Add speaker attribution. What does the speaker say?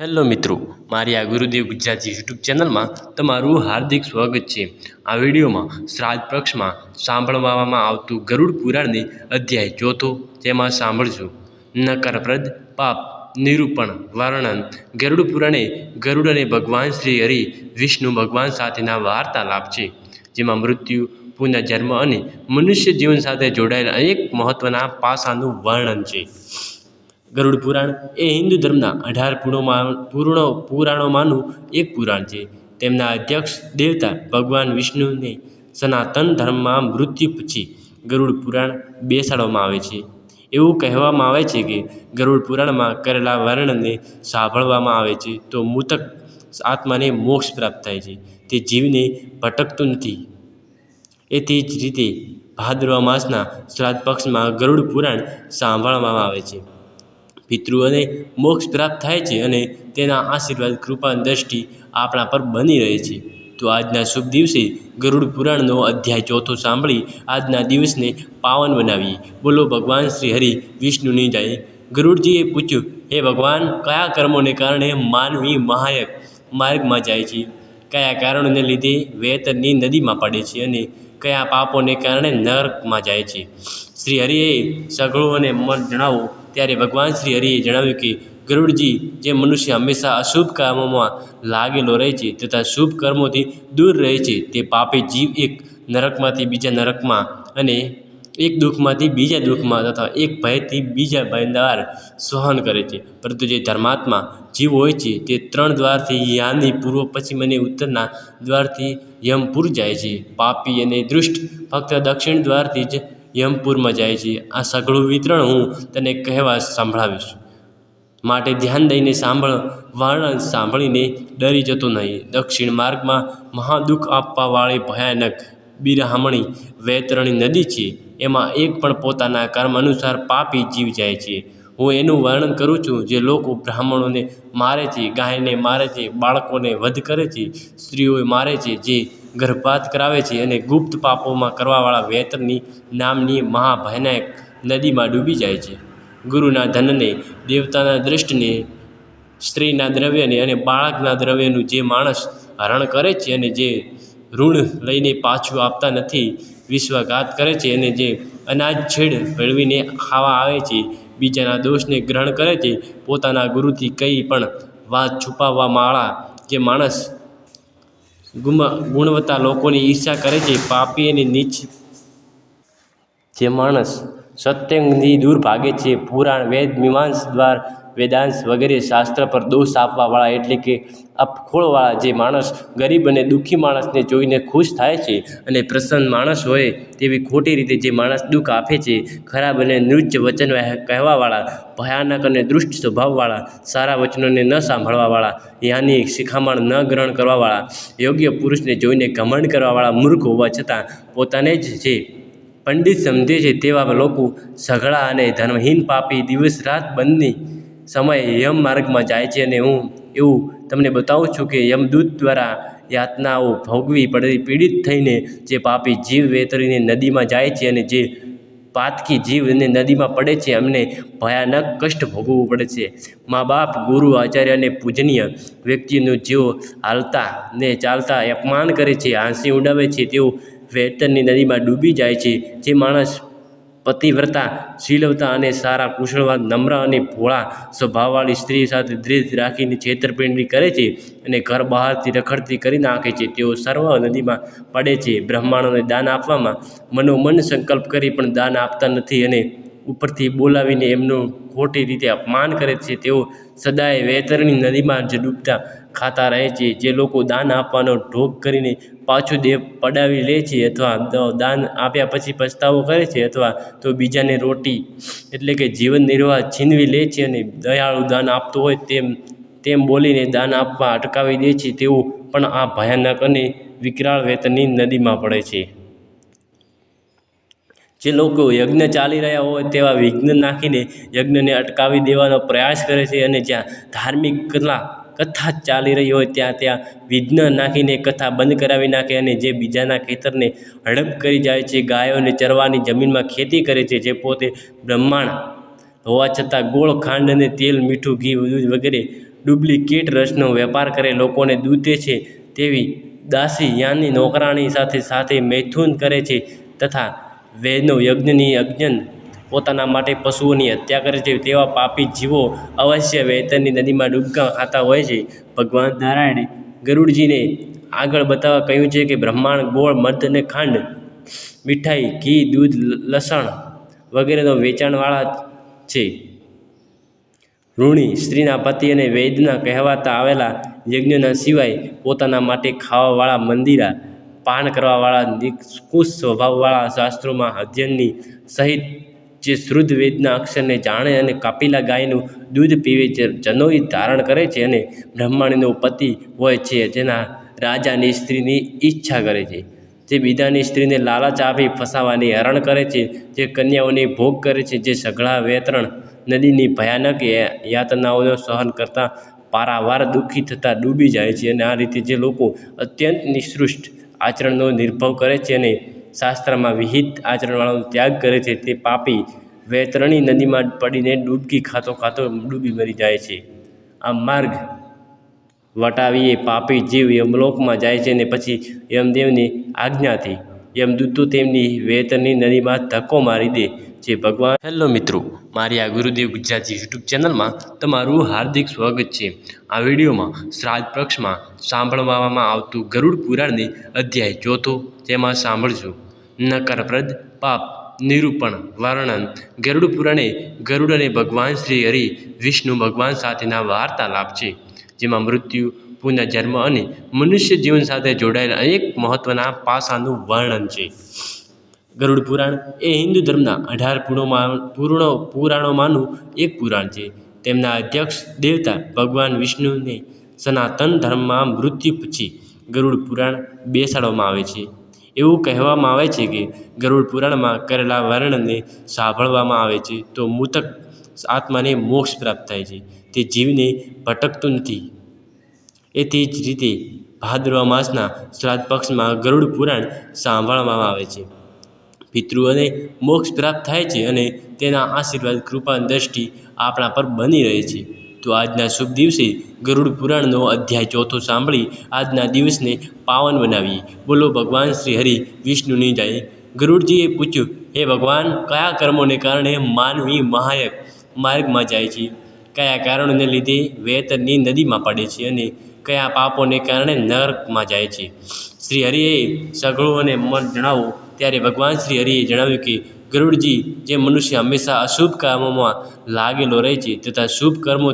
Speaker 1: Hello મિત્રો, મારી આ ગુરુદેવ ગુજરાતી યુટ્યુબ ચેનલમાં તમારું હાર્દિક સ્વાગત છે. આ વિડીયોમાં શ્રાદ્ધ પક્ષમાં સાંભળવામાં આવતું ગરુડ પુરાણની અધ્યાય ચોથો તેમાં સાંભળજો. નકરપ્રદ પાપ, નિરૂપણ, વર્ણન. ગરુડ પુરાણે ગરુડ અને ભગવાન શ્રી હરિ વિષ્ણુ ભગવાન સાથેના વાર્તાલાપ છે, જેમાં મૃત્યુ પુનર્જન્મ અને મનુષ્ય જીવન સાથે જોડાયેલા અનેક મહત્ત્વના પાસાનું વર્ણન છે. ગરુડ પુરાણ એ હિન્દુ ધર્મના અઢાર પુરાણોમાં પૂર્ણ પુરાણોમાંનું એક પુરાણ છે. તેમના અધ્યક્ષ દેવતા ભગવાન વિષ્ણુને સનાતન ધર્મમાં મૃત્યુ પછી ગરુડ પુરાણ બેસાડવામાં આવે છે. એવું કહેવામાં આવે છે કે ગરુડ પુરાણમાં કરેલા વર્ણનને સાંભળવામાં આવે છે તો મૃતક આત્માને મોક્ષ પ્રાપ્ત થાય છે. તે જીવને ભટકતું નથી. એથી જ રીતે ભાદરવા માસના શ્રાદ્ધ પક્ષમાં ગરુડ પુરાણ સાંભળવામાં આવે છે. પિતૃઓને મોક્ષ પ્રાપ્ત થાય છે અને તેના આશીર્વાદ, કૃપા દૃષ્ટિ આપણા પર બની રહે છે. તો આજના શુભ દિવસે ગરુડ પુરાણનો અધ્યાય ચોથો સાંભળી આજના દિવસને પાવન બનાવીએ. બોલો ભગવાન શ્રી હરિ વિષ્ણુની જય. ગરુડજીએ પૂછ્યું, હે ભગવાન, કયા કર્મોને કારણે માનવી મહાયક માર્ગમાં જાય છે? કયા કારણોને લીધે વેતરની નદીમાં પડે છે અને કયા પાપોને કારણે નરકમાં જાય છે. શ્રી હરિએ સઘળું અને મન જણાવો, ત્યારે ભગવાન શ્રી હરિએ જણાવ્યું કે, ગરુડજી, જે મનુષ્ય હંમેશા અશુભ કામોમાં લાગેલો રહે છે તથા શુભ કર્મોથી દૂર રહે છે, તે પાપી જીવ એક નરકમાંથી બીજા નરકમાં અને એક દુઃખમાંથી બીજા દુઃખમાં તથા એક ભયથી બીજા ભય દ્વાર સહન કરે છે. પરંતુ જે ધર્માત્મા જીવ હોય છે, તે ત્રણ દ્વારથી યાની પૂર્વ પશ્ચિમ અને ઉત્તરના દ્વારથી યમપુર જાય છે. પાપી અને દૃષ્ટ ફક્ત દક્ષિણ દ્વારથી જ યમપુરમાં જાય છે. આ સઘળું વિતરણ હું તને કહેવા સંભળાવીશ. માટે ધ્યાન દઈને સાંભળ વર્ણન સાંભળીને ડરી જતો નહીં. દક્ષિણ માર્ગમાં મહાદુઃખ આપવાવાળી ભયાનક બિરહામણી વૈતરણી નદી છે. એમાં એક પણ પોતાના કર્મ અનુસાર પાપી જીવ જાય છે. હું એનું વર્ણન કરું છું જે લોકો બ્રાહ્મણોને મારે છે, ગાયને મારે છે, બાળકોને વધ કરે છે, સ્ત્રીઓએ મારે છે, જે ગર્ભપાત કરાવે છે અને ગુપ્ત પાપોમાં કરવાવાળા વેતરની નામની મહાભયાનક નદીમાં ડૂબી જાય છે. ગુરુના ધનને, દેવતાના દૃષ્ટિને, સ્ત્રીના દ્રવ્યને અને બાળકના દ્રવ્યનું જે માણસ હરણ કરે છે અને જે ઋણ લઈને પાછું આપતા નથી વિશ્વાસઘાત કરે છે અને જે અનાજ છેડ ભેળવીને ખાવા આવે છે, બીજાના દોષને ગ્રહણ કરે છે, પોતાના ગુરુથી કંઈ પણ વાત છુપાવવાવાળા જે માણસ ગુણવત્તા લોકોની ઈર્ષા કરે છે, પાપી અને નીચ જે માણસ સત્યની દૂર ભાગે છે, પુરાણ, વેદ, મીમાંસ દ્વાર વેદાંત વગેરે શાસ્ત્ર પર દોષ આપવાવાળા એટલે કે અપખોળવાળા જે માણસ ગરીબ અને દુઃખી માણસને જોઈને ખુશ થાય છે અને પ્રસન્ન માણસ હોય તેવી ખોટી રીતે જે માણસ દુઃખ આપે છે, ખરાબ અને નૃત્ય વચન કહેવાવાળા, ભયાનક અને દુષ્ટ સ્વભાવવાળા, સારા વચનોને ન સાંભળવાવાળા યાની શિખામણ ન ગ્રહણ કરવાવાળા, યોગ્ય પુરુષને જોઈને ઘમંડ કરવાવાળા મૂર્ખ હોવા છતાં પોતાને જ જે પંડિત સમજે છે તેવા લોકો સઘળા અને ધર્મહીન પાપી દિવસ રાત બંને સમયે યમ માર્ગમાં જાય છે અને હું એવું તમને બતાવું છું કે યમદૂત દ્વારા યાતનાઓ ભોગવી પડી, પીડિત થઈને જે પાપી જીવ વેતરીને નદીમાં જાય છે અને જે પાતકી જીવ અને નદીમાં પડે છે એમને ભયાનક કષ્ટ ભોગવવું પડે છે. મા બાપ, ગુરુ, આચાર્ય અને પૂજનીય વ્યક્તિનું જેઓ હાલતા ને ચાલતા અપમાન કરે છે, હાંસી ઉડાવે છે, તેઓ વેતરની નદીમાં ડૂબી જાય છે. જે માણસ પતિવ્રતા, શીલવતા અને સારા કુશળવાન, નમ્ર અને ભોળા સ્વભાવવાળી સ્ત્રી સાથે દ્વેષ રાખીને છેતરપિંડી કરે છે અને ઘર બહારથી રખડતી કરી નાખે છે. તેઓ સર્વ નદીમાં પડે છે. બ્રહ્માંડોને દાન આપવામાં મનોમન સંકલ્પ કરી પણ દાન આપતા નથી અને ઉપરથી બોલાવીને એમનું ખોટી રીતે અપમાન કરે છે. તેઓ સદાય વેતરણી નદીમાં જ ડૂબતા ખાતા રહે છે. જે લોકો દાન આપવાનો ઢોગ કરીને પાછું દેહ પડાવી લે છે અથવા દાન આપ્યા પછી પછતાવો કરે છે અથવા તો બીજાને રોટી એટલે કે જીવન નિર્વાહ છીનવી લે છે અને દયાળુ દાન આપતો હોય તેમ તેમ બોલીને દાન આપવા અટકાવી દે છે તેઓ પણ આ ભયાનક અને વિકરાળ વેતનની નદીમાં પડે છે. જે લોકો યજ્ઞ ચાલી રહ્યા હોય તેવા વિઘ્ન નાખીને યજ્ઞને અટકાવી દેવાનો પ્રયાસ કરે છે અને જ્યાં ધાર્મિક કલા કથા ચાલી રહી હોય ત્યાં ત્યાં વિઘ્ન નાખીને કથા બંધ કરાવી નાખે અને જે બીજાના ખેતરને હડપ કરી જાય છે ગાયોને ચરવાની જમીનમાં ખેતી કરે છે, જે પોતે બ્રહ્માંડ હોવા છતાં ગોળ ખાંડ અને તેલ, મીઠું, ઘી, દૂધ વગેરે ડુપ્લિકેટ રસનો વેપાર કરે, લોકોને દૂધે છે તેવી દાસી યાની નોકરાણી સાથે સાથે મૈથુન કરે છે તથા વેદનો યજ્ઞની યજ્ઞ પોતાના માટે પશુઓની હત્યા કરે છે તેવા પાપી જીવો અવશ્ય વૈતરની નદીમાં ડૂબકા ખાતા હોય છે. ભગવાન નારાયણે ગરુડજીને આગળ બતાવવા કહ્યું છે કે બ્રહ્માંડ, ગોળ, મધ અને ખાંડ, મીઠાઈ, ઘી, દૂધ લસણ વગેરેનો વેચાણવાળા છે. ઋણી સ્ત્રીના પતિ અને વૈદના કહેવાતા આવેલા યજ્ઞના સિવાય પોતાના માટે ખાવાવાળા મંદિરા, પાન કરવાવાળા નિકુશ સ્વભાવવાળા શાસ્ત્રોમાં અધ્યયનની સહિત જે શુદ્ધ વેદના અક્ષરને જાણે અને કાપેલા ગાયનું દૂધ પીવે છે, જનોઈ ધારણ કરે છે અને બ્રહ્માંડનો પતિ હોય છે, જેના રાજાની સ્ત્રીની ઈચ્છા કરે છે. જે બીજાની સ્ત્રીને લાલચ આપી ફસાવાની હરણ કરે છે, જે કન્યાઓને ભોગ કરે છે, જે સઘળા વેતરણ નદીની ભયાનક યાતનાઓનો સહન કરતાં પારાવાર દુઃખી થતાં ડૂબી જાય છે અને આ રીતે જે લોકો અત્યંત નિસૃષ્ટ આચરણનો નિર્ભવ કરે છે અને શાસ્ત્રમાં વિહિત આચરણવાળાનો ત્યાગ કરે છે તે પાપી વૈતરણી નદીમાં પડીને ડૂબકી ખાતો ખાતો ડૂબી મરી જાય છે. આ માર્ગ વટાવીએ પાપી જીવ યમલોકમાં જાય છે ને પછી યમદેવની આજ્ઞાથી યમદૂતો તેમની વેતરની નદીમાં ધક્કો મારી દે છે ભગવાન. હેલો મિત્રો, મારી આ ગુરુદેવ ગુજરાતી યુટ્યુબ ચેનલમાં તમારું હાર્દિક સ્વાગત છે. આ વિડીયોમાં શ્રાદ્ધ પક્ષમાં સાંભળવામાં આવતું ગરુડ પુરાણની અધ્યાય ચોથો તેમાં સાંભળજો. નકારપ્રદ પાપ, નિરૂપણ, વર્ણન. ગરુડ પુરાણે ગરુડ અને ભગવાન શ્રી હરિ વિષ્ણુ ભગવાન સાથેના વાર્તાલાપ છે, જેમાં મૃત્યુ પુનર્જન્મ અને મનુષ્ય જીવન સાથે જોડાયેલા અનેક મહત્ત્વના પાસાનું વર્ણન છે. ગરુડ પુરાણ એ હિન્દુ ધર્મના અઢાર પૂર્ણોમાં, પૂર્ણ પુરાણોમાંનું એક પુરાણ છે. તેમના અધ્યક્ષ દેવતા ભગવાન વિષ્ણુને સનાતન ધર્મમાં મૃત્યુ પછી ગરુડ પુરાણ બેસાડવામાં આવે છે. એવું કહેવામાં આવે છે કે ગરુડ પુરાણમાં કરેલા વર્ણનને સાંભળવામાં આવે છે તો મૃતક આત્માને મોક્ષ પ્રાપ્ત થાય છે. તે જીવને ભટકતું નથી. એથી જ રીતે ભાદરવા માસના શ્રાદ્ધ પક્ષમાં ગરુડ પુરાણ સાંભળવામાં આવે છે. પિતૃઓને મોક્ષ પ્રાપ્ત થાય છે અને તેના આશીર્વાદ, કૃપા દ્રષ્ટિ આપણા પર બની રહે છે. તો આજના શુભ દિવસે ગરુડ પુરાણનો અધ્યાય ચોથો સાંભળી આજના દિવસને પાવન બનાવીએ. બોલો ભગવાન શ્રી હરિ વિષ્ણુની જાય. ગરુડજીએ પૂછ્યું, હે ભગવાન, કયા કર્મોને કારણે માનવી મહાયક માર્ગમાં જાય છે? કયા કારણોને લીધે વેતનની નદીમાં પડે છે અને કયા પાપોને કારણે નરકમાં જાય છે? શ્રી હરિએ સઘળું અને મન જણાવો. ત્યારે ભગવાન શ્રી હરિએ જણાવ્યું કે, ગરુડજી, જે મનુષ્ય હંમેશા અશુભ કામોમાં લાગેલો રહે છે તથા શુભ કર્મો